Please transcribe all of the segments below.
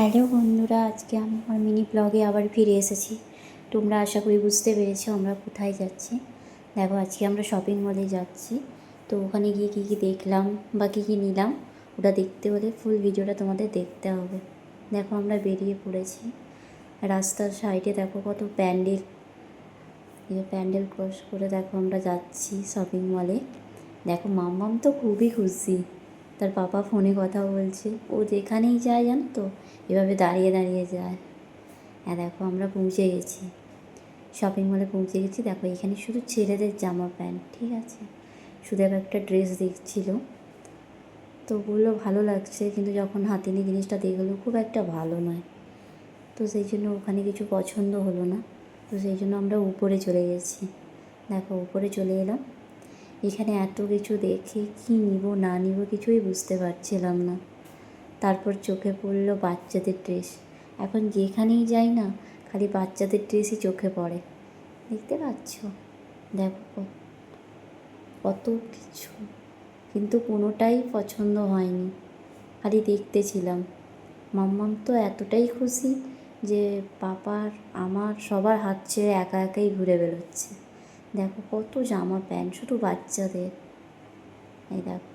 Hello বন্ধুরা, আজকে আমি আমার মিনি ব্লগে আবার ফিরে এসেছি। তোমরা আশা করি বুঝতে পেরেছ আমরা কোথায় যাচ্ছি। দেখো, আজকে আমরা শপিং মলে যাচ্ছি। তো ওখানে গিয়ে কী কী দেখলাম বা কী কী নিলাম, ওটা দেখতে হলে ফুল ভিডিওটা তোমাদের দেখতে হবে। দেখো, আমরা বেরিয়ে পড়েছি। রাস্তার সাইডে দেখো কত প্যান্ডেল। এই প্যান্ডেল ক্রস করে দেখো আমরা যাচ্ছি শপিং মলে দেখো, মাম্মাম তো খুবই খুশি। তার পাপা ফোনে কথা বলছে। ও যেখানেই যায় জানো তো, এভাবে দাঁড়িয়ে দাঁড়িয়ে যায়। হ্যাঁ দেখো আমরা পৌঁছে গেছি। শপিং মলে পৌঁছে গেছি। দেখো এখানে শুধু ছেলেদের জামা প্যান্ট, ঠিক আছে? শুধু এবার একটা ড্রেস দেখছিল। তো ওগুলো ভালো লাগছে, কিন্তু যখন হাতে নিয়ে জিনিসটা দেখল, খুব একটা ভালো নয়। তো সেই জন্য ওখানে কিছু পছন্দ হলো না। তো সেই জন্য আমরা উপরে চলে গেছি। দেখো উপরে চলে এলাম। এখানে এত কিছু দেখে কি নিব, না নিব কিছুই বুঝতে পারছিলাম না। তারপর চোখে পড়ল বাচ্চাদের ড্রেস। এখন যেখানেই যাই না, খালি বাচ্চাদের ড্রেসই চোখে পড়ে। দেখতে পাচ্ছ? দেখো কত- কিছু। কিন্তু কোনোটাই পছন্দ হয়নি। খালি দেখতেছিলাম। মাম্মাম তো এতটাই খুশি যে পাপার, আমার সবার হাত ছেড়ে একা একাই ঘুরে বেরোচ্ছে। দেখো কত জামা প্যান্ট, শুধু বাচ্চাদের। এই দেখো।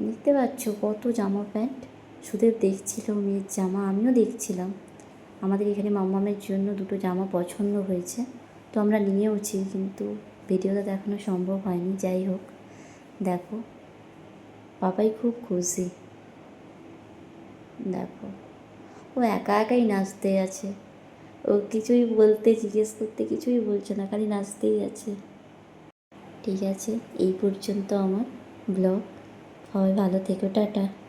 দেখতে পাচ্ছ কত জামা প্যান্ট? সুদেব দেখছিল মেয়ের জামা, আমিও দেখছিলাম। আমাদের এখানে মাম্মামের জন্য দুটো জামা পছন্দ হয়েছে, তো আমরা নিয়েওছি, কিন্তু ভিডিওটা দেখানো সম্ভব হয়নি, যাই হোক। দেখো, পাপাই খুব খুশি। দেখো, ও একা একাই নাচতে আছে। ও কিছুই বলতে, জিজ্ঞেস করতে কিছুই বলছে না, খালি নাচতেই আছে। ঠিক আছে, এই পর্যন্ত আমার ব্লগ। সবাই ভালো থেকো, টাটা।